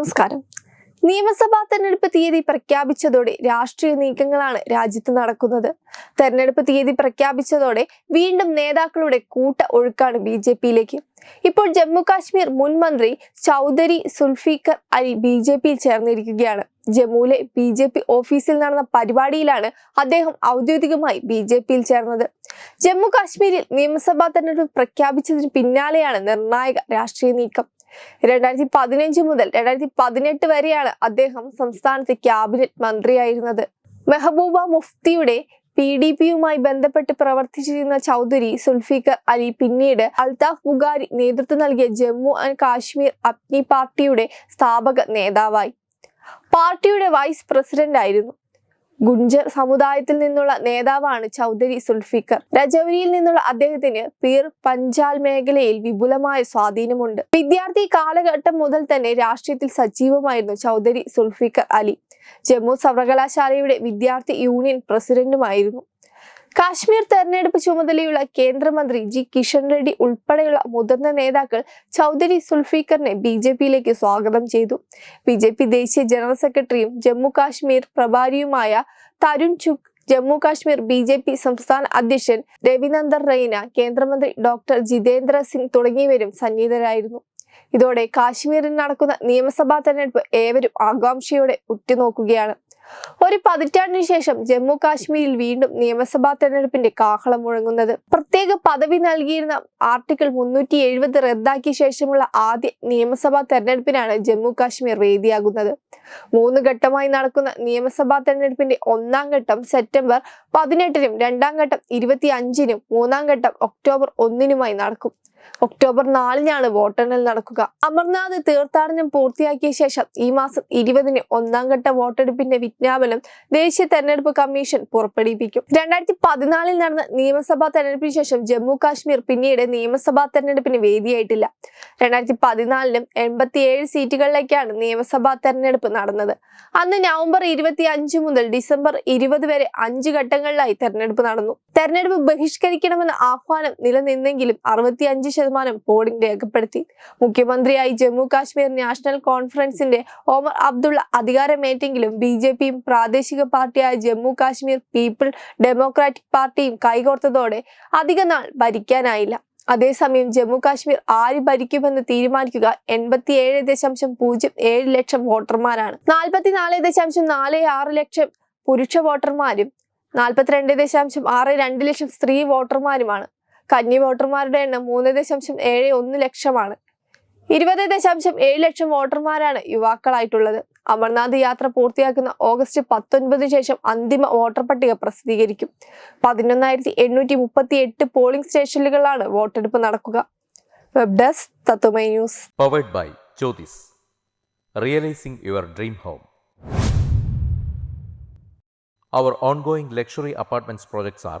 നമസ്കാരം നിയമസഭാ തെരഞ്ഞെടുപ്പ് തീയതി പ്രഖ്യാപിച്ചതോടെ രാഷ്ട്രീയ നീക്കങ്ങളാണ് രാജ്യത്ത് നടക്കുന്നത് തെരഞ്ഞെടുപ്പ് തീയതി പ്രഖ്യാപിച്ചതോടെ വീണ്ടും നേതാക്കളുടെ കൂട്ട ഒഴുക്കാണ് ബി ജെ പിയിലേക്ക് ഇപ്പോൾ ജമ്മു കാശ്മീർ മുൻ മന്ത്രി ചൗധരി സുൽഫീഖർ അലി ബി ജെ പിയിൽ ചേർന്നിരിക്കുകയാണ് ജമ്മുവിലെ ബി ജെ പി ഓഫീസിൽ നടന്ന പരിപാടിയിലാണ് അദ്ദേഹം ഔദ്യോഗികമായി ബി ജെ പിയിൽ ചേർന്നത് ജമ്മു കാശ്മീരിൽ നിയമസഭാ തെരഞ്ഞെടുപ്പ് പ്രഖ്യാപിച്ചതിന് പിന്നാലെയാണ് നിർണായക രാഷ്ട്രീയ നീക്കം രണ്ടായിരത്തി പതിനഞ്ച് മുതൽ രണ്ടായിരത്തി പതിനെട്ട് വരെയാണ് അദ്ദേഹം സംസ്ഥാനത്ത് ക്യാബിനറ്റ് മന്ത്രിയായിരുന്നത് മെഹബൂബ മുഫ്തിയുടെ പി ഡി പിയുമായി ബന്ധപ്പെട്ട് പ്രവർത്തിച്ചിരുന്ന ചൗധരി സുൽഫിക്കർ അലി പിന്നീട് അൽതാഫ് ബുഗാരി നേതൃത്വം നൽകിയ ജമ്മു ആൻഡ് കാശ്മീർ അപ്നി പാർട്ടിയുടെ സ്ഥാപക നേതാവായി പാർട്ടിയുടെ വൈസ് പ്രസിഡന്റ് ആയിരുന്നു ഗുഞ്ചർ സമുദായത്തിൽ നിന്നുള്ള നേതാവാണ് ചൗധരി സുൽഫിക്കർ രജൗരിയിൽ നിന്നുള്ള അദ്ദേഹത്തിന് പീർ പഞ്ചാൽ മേഖലയിൽ വിപുലമായ സ്വാധീനമുണ്ട് വിദ്യാർത്ഥി കാലഘട്ടം മുതൽ തന്നെ രാഷ്ട്രീയത്തിൽ സജീവമായിരുന്നു ചൗധരി സുൽഫിക്കർ അലി ജമ്മു സർവകലാശാലയുടെ വിദ്യാർത്ഥി യൂണിയൻ പ്രസിഡന്റുമായിരുന്നു കാശ്മീർ തെരഞ്ഞെടുപ്പ് ചുമതലയുള്ള കേന്ദ്രമന്ത്രി ജി കിഷൻ റെഡ്ഡി ഉൾപ്പെടെയുള്ള മുതിർന്ന നേതാക്കൾ ചൗധരി സുൽഫീക്കറിനെ ബി ജെ പിയിലേക്ക് സ്വാഗതം ചെയ്തു ബി ജെ പി ദേശീയ ജനറൽ സെക്രട്ടറിയും Jammu Kashmir പ്രഭാരിയുമായ Tarun Chugh Jammu Kashmir B J P സംസ്ഥാന അധ്യക്ഷൻ രവിനന്ദർ റെയ്ന കേന്ദ്രമന്ത്രി ഡോക്ടർ ജിതേന്ദ്ര സിംഗ് തുടങ്ങിയവരും സന്നിഹിതരായിരുന്നു ഇതോടെ കാശ്മീരിൽ നടക്കുന്ന നിയമസഭാ തെരഞ്ഞെടുപ്പ് ഏവരും ആകാംക്ഷയോടെ ഉറ്റുനോക്കുകയാണ് ഒരു പതിറ്റാണ്ടിന് ശേഷം ജമ്മു കാശ്മീരിൽ വീണ്ടും നിയമസഭാ തെരഞ്ഞെടുപ്പിന്റെ കാഹളം മുഴങ്ങുന്നത് പ്രത്യേക പദവി നൽകിയിരുന്ന ആർട്ടിക്കിൾ മുന്നൂറ്റി എഴുപത് റദ്ദാക്കിയ ശേഷമുള്ള ആദ്യ നിയമസഭാ തെരഞ്ഞെടുപ്പിനാണ് ജമ്മു കാശ്മീർ വേദിയാകുന്നത് മൂന്ന് ഘട്ടമായി നടക്കുന്ന നിയമസഭാ തെരഞ്ഞെടുപ്പിന്റെ ഒന്നാം ഘട്ടം സെപ്റ്റംബർ പതിനെട്ടിനും രണ്ടാം ഘട്ടം ഇരുപത്തി അഞ്ചിനും മൂന്നാം ഘട്ടം ഒക്ടോബർ ഒന്നിനുമായി നടക്കും ഒക്ടോബർ നാലിനാണ് വോട്ടെണ്ണൽ നടക്കുക അമർനാഥ് തീർത്ഥാടനം പൂർത്തിയാക്കിയ ശേഷം ഈ മാസം ഇരുപതിന് ഒന്നാം ഘട്ട വോട്ടെടുപ്പിന്റെ വിജ്ഞാപനം ദേശീയ തെരഞ്ഞെടുപ്പ് കമ്മീഷൻ പുറപ്പെടുവിപ്പിക്കും രണ്ടായിരത്തി പതിനാലിൽ നടന്ന നിയമസഭാ തെരഞ്ഞെടുപ്പിന് ശേഷം ജമ്മു കാശ്മീർ പിന്നീട് നിയമസഭാ തെരഞ്ഞെടുപ്പിന് വേദിയായിട്ടില്ല രണ്ടായിരത്തി പതിനാലിലും എൺപത്തിയേഴ് സീറ്റുകളിലേക്കാണ് നിയമസഭാ തെരഞ്ഞെടുപ്പ് നടന്നത് അന്ന് നവംബർ ഇരുപത്തി അഞ്ച് മുതൽ ഡിസംബർ ഇരുപത് വരെ അഞ്ച് ഘട്ടങ്ങളിലായി തെരഞ്ഞെടുപ്പ് നടന്നു തെരഞ്ഞെടുപ്പ് ബഹിഷ്കരിക്കണമെന്ന ആഹ്വാനം നിലനിന്നെങ്കിലും അറുപത്തിയഞ്ച് ശതമാനം പോളിംഗ് രേഖപ്പെടുത്തി മുഖ്യമന്ത്രിയായി ജമ്മു കാശ്മീർ നാഷണൽ കോൺഫറൻസിന്റെ ഒമർ അബ്ദുള്ള അധികാരമേറ്റെങ്കിലും ബി ജെ പിയും പ്രാദേശിക പാർട്ടിയായ ജമ്മു കാശ്മീർ പീപ്പിൾ ഡെമോക്രാറ്റിക് പാർട്ടിയും കൈകോർത്തതോടെ അധികനാൾ ഭരിക്കാനായില്ല അതേസമയം ജമ്മു കാശ്മീർ ആര് ഭരിക്കുമെന്ന് തീരുമാനിക്കുക ഏഴ് ദശാംശം പൂജ്യം ഏഴ് ലക്ഷം വോട്ടർമാരാണ് നാല് ദശാംശം നാല് ആറ് ലക്ഷം പുരുഷ വോട്ടർമാരും നാൽപ്പത്തിരണ്ട് ദശാംശം ആറ് രണ്ട് ലക്ഷം സ്ത്രീ വോട്ടർമാരുമാണ് കന്നി വോട്ടർമാരുടെ എണ്ണം മൂന്ന് ദശാംശം ഏഴ് ഒന്ന് ലക്ഷമാണ് ഇരുപത് ദശാംശം ഏഴ് ലക്ഷം വോട്ടർമാരാണ് യുവാക്കളായിട്ടുള്ളത് അമർനാഥ് യാത്ര പൂർത്തിയാക്കുന്ന ഓഗസ്റ്റ് പത്തൊൻപതിന് ശേഷം അന്തിമ വോട്ടർ പട്ടിക പ്രസിദ്ധീകരിക്കും പതിനൊന്നായിരത്തി എണ്ണൂറ്റി മുപ്പത്തി എട്ട് പോളിംഗ് സ്റ്റേഷനുകളിലാണ് വോട്ടെടുപ്പ് നടക്കുക web desk Tatwamayi news powered by Jyothis realising your dream home our ongoing luxury apartments projects are